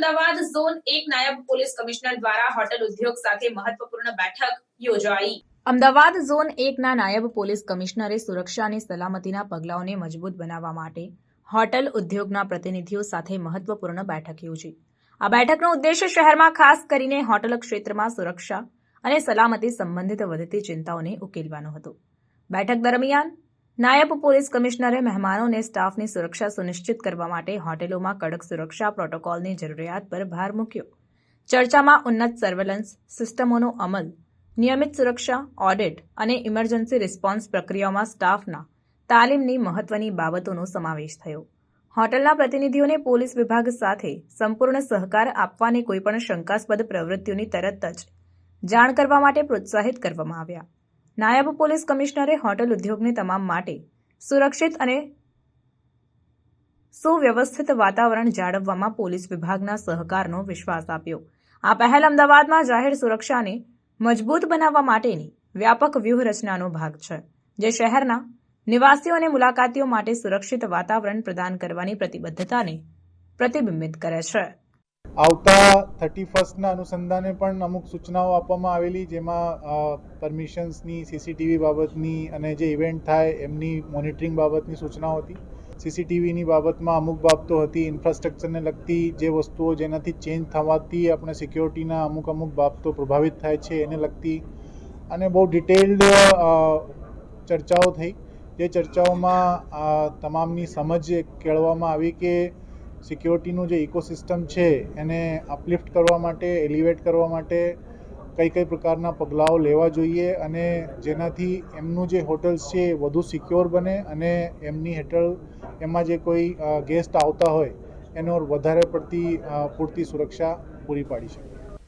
Ahmedabad zone એક નાયબ police commissioner દ્વારા હોટલ ઉદ્યોગ સાથે મહત્વપૂર્ણ બેઠક યોજાઈ. અમદાવાદ ઝોન એકના નાયબ પોલીસ કમિશનરે સુરક્ષા અને સલામતીના પગલાઓને મજબૂત બનાવવા માટે હોટલ ઉદ્યોગના પ્રતિનિધિઓ સાથે મહત્વપૂર્ણ બેઠક યોજી. આ બેઠકનો ઉદ્દેશ શહેરમાં ખાસ કરીને હોટલ ક્ષેત્રમાં સુરક્ષા અને સલામતી સંબંધિત વધતી ચિંતાઓને ઉકેલવાનો હતો. બેઠક દરમિયાન નાયબ પોલીસ કમિશનરે મહેમાનોને સ્ટાફની સુરક્ષા સુનિશ્ચિત કરવા માટે હોટેલોમાં કડક સુરક્ષા પ્રોટોકોલની જરૂરિયાત પર ભાર મૂક્યો. ચર્ચામાં ઉન્નત સર્વેલન્સ સિસ્ટમોનો અમલ, નિયમિત સુરક્ષા, ઓડિટ અને ઇમરજન્સી રિસ્પોન્સ પ્રક્રિયાઓમાં સ્ટાફના તાલીમની મહત્વની બાબતોનો સમાવેશ થયો. હોટલના પ્રતિનિધિઓને પોલીસ વિભાગ સાથે સંપૂર્ણ સહકાર આપવાની કોઈપણ શંકાસ્પદ પ્રવૃત્તિઓની તરત જ જાણ કરવા માટે પ્રોત્સાહિત કરવામાં આવ્યા. નાયબ પોલીસ કમિશનરે હોટલ ઉદ્યોગને તમામ માટે સુરક્ષિત અને સુવ્યવસ્થિત વાતાવરણ જાળવવામાં પોલીસ વિભાગના સહકારનો વિશ્વાસ આપ્યો. આ પહેલ અમદાવાદમાં જાહેર સુરક્ષાને મજબૂત બનાવવા માટેની વ્યાપક વ્યૂહરચનાનો ભાગ છે, જે શહેરના નિવાસીઓ અને મુલાકાતીઓ માટે સુરક્ષિત વાતાવરણ પ્રદાન કરવાની પ્રતિબદ્ધતાને પ્રતિબિંબિત કરે છે. આવતા થર્ટી ફર્સ્ટના અનુસંધાને પણ અમુક સૂચનાઓ આપવામાં આવેલી, જેમાં પરમિશન્સની સીસીટીવી બાબતની અને જે ઇવેન્ટ થાય એમની મોનિટરિંગ બાબતની સૂચનાઓ હતી. સીસીટીવીની બાબતમાં અમુક બાબતો હતી ઇન્ફ્રાસ્ટ્રક્ચરને લગતી જે વસ્તુઓ જેનાથી ચેન્જ થવાથી આપણે સિક્યોરિટીના અમુક અમુક બાબતો પ્રભાવિત થાય છે એને લગતી અને બહુ ડિટેલ્ડ ચર્ચાઓ થઈ. જે ચર્ચાઓમાં તમામની સમજ કેળવવામાં આવી કે સિક્યોરિટીનું જે ઇકોસિસ્ટમ છે, એને અપલિફ્ટ કરવા માટે, એલિવેટ કરવા માટે કઈ કઈ પ્રકારના પગલાઓ લેવા જોઈએ અને જેનાથી એમનું જે હોટલ્સ છે એ વધુ સિક્યોર બને અને એમની હેઠળ એમાં જે કોઈ ગેસ્ટ આવતા હોય, એનો વધારે પડતી પૂરતી સુરક્ષા પૂરી પાડી શકે.